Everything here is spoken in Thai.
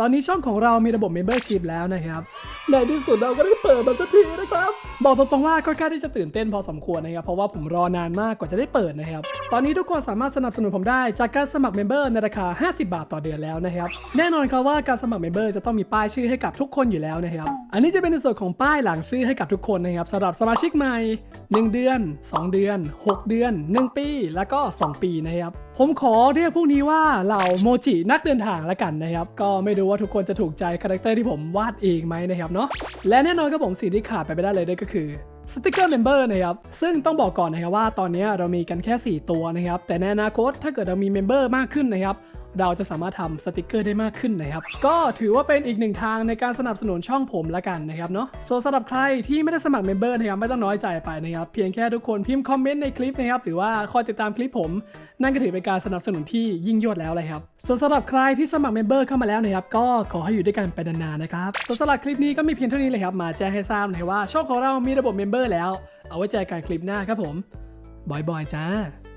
ตอนนี้ช่องของเรามีระบบ Membership แล้วนะครับ ในที่สุดเราก็ได้เปิดมันสักทีนะครับ บอกตรงๆว่าค่อนข้างที่จะตื่นเต้นพอสมควรนะครับ เพราะว่าผมรอนานมากกว่าจะได้เปิดนะครับ ตอนนี้ทุกคนสามารถสนับสนุนผมได้จากการสมัครเมมเบอร์ในราคา 50 บาทต่อเดือนแล้วนะครับ แน่นอนครับว่าการสมัครเมมเบอร์จะต้องมีป้ายชื่อให้กับทุกคนอยู่แล้วนะครับ อันนี้จะเป็นในส่วนของป้ายหลังชื่อให้กับทุกคนนะครับสำหรับสมาชิกใหม่ 1 เดือน 2 เดือน 6 เดือน 1 ปี แล้วก็ 2 ปีนะครับผมขอเรียกพวกนี้ว่าเหล่าโมจินักเดินทางละกันนะครับ ก็ไม่รู้ว่าทุกคนจะถูกใจคาแรคเตอร์ที่ผมวาดเองไหมนะครับเนาะและแน่นอนครับผมสิ่งที่ขาดไปไม่ได้เลยก็คือสติกเกอร์เมมเบอร์นะครับ ซึ่งต้องบอกก่อนนะครับว่าตอนนี้เรามีกันแค่ 4 ตัวนะครับ แต่ในอนาคตถ้าเกิดเรามีเมมเบอร์มากขึ้นนะครับ เราจะสามารถทำสติกเกอร์ได้มากขึ้นนะครับ ก็ถือว่าเป็นอีกหนึ่งทางในการสนับสนุนช่องผมละกันนะครับเนาะส่วนสำหรับใครที่ไม่ได้สมัครเมมเบอร์นะครับไม่ต้องน้อยใจไปนะครับ เพียงแค่ทุกคนพิมพ์คอมเมนต์ในคลิปนะครับหรือว่าคอยติดตามคลิปผม นั่นก็ถือเป็นการสนับสนุนที่ยิ่งยวดแล้วเลยครับส่วนสำหรับใครที่สมัครเมมเบอร์เข้ามาแล้วนะครับก็ขอให้อยู่ด้วยกันไปนานๆนะครับส่วนสำหรับคลิปนี้ก็มีเพียงเท่านี้เลยครับมาแจ้งให้ทราบนะครับว่าช่องของเรามีระบบเมมเบอร์แล้ว เอาไว้เจอกันคลิปหน้าครับผมบอยบอยจ้า